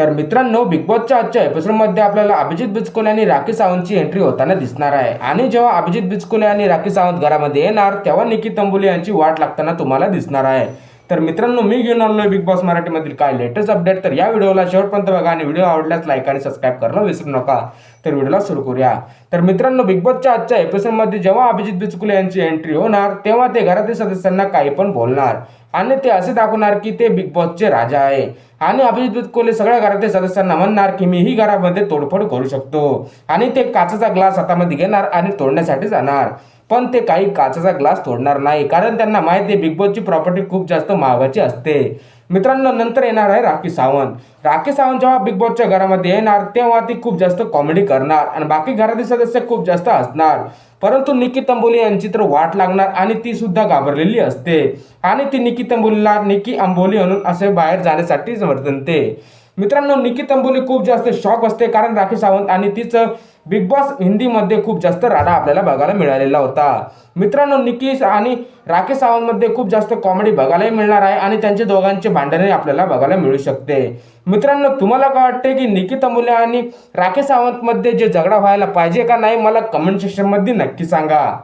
तर मित्रांनो बिग बॉसच्या आजच्या एपिसोडमध्ये आपल्याला अभिजित बिचकोले आणि राखी सावंतची एंट्री होताना दिसणार आहे. आणि जेव्हा अभिजित बिचकोले आणि राखी सावंत घरामध्ये येणार तेव्हा निकी तंबुले यांची वाट लागताना तुम्हाला दिसणार आहे. तर मित्रांनो मी घेऊन आलो बिग बॉस मराठीमधील काय लेटेस्ट अपडेट तर या व्हिडिओला शेवटपर्यंत बघा आणि व्हिडिओ आवडल्यास लाईक आणि सबस्क्राईब करणं विसरू नका. तर व्हिडिओला सुरू करूया. तर मित्रांनो बिग बॉसच्या आजच्या एपिसोडमध्ये जेव्हा अभिजित बिचकुले यांची एंट्री होणार तेव्हा ते घरातील सदस्यांना काही पण बोलणार. आणि ते असे दाखवणार की ते बिग बॉसचे राजा आहे. आणि अभिजित कोले सगळ्या घरातील सदस्यांना म्हणणार की मीही घरामध्ये तोडफोड करू शकतो. आणि ते काचेचा ग्लास हातामध्ये घेणार आणि तोडण्यासाठी जाणार. पण ते काही काचेचा ग्लास तोडणार नाही कारण त्यांना माहिती आहे बिग बॉसची प्रॉपर्टी खूप जास्त महागाची असते. मित्रांनो नंतर येणार आहे राखी सावंत. राखी सावंत जेव्हा बिग बॉसच्या घरामध्ये येणार तेव्हा ती खूप जास्त कॉमेडी करणार आणि बाकी घरातील सदस्य खूप जास्त असणार परंतु निकी तंबोली यांची तर वाट लागणार आणि ती सुद्धा घाबरलेली असते. आणि ती निकी तंबोलीला निकी आंबोली म्हणून असे बाहेर जाण्यासाठी वर्तनते मित्रांनो निकी तंबोली खूप जास्त शॉक असते कारण राखी सावंत आणि तिचं बिग बॉस हिंदीमध्ये खूप जास्त राडा आपल्याला बघायला मिळालेला होता. मित्रांनो निकी आणि राखी सावंतमध्ये खूप जास्त कॉमेडी बघायलाही मिळणार आहे आणि त्यांचे दोघांचे भांडणही आपल्याला बघायला मिळू शकते. मित्रांनो तुम्हाला काय वाटते की निकी तंबोले आणि राखी सावंतमध्ये जे झगडा व्हायला पाहिजे का नाही? मला कमेंट सेक्शनमध्ये नक्की सांगा.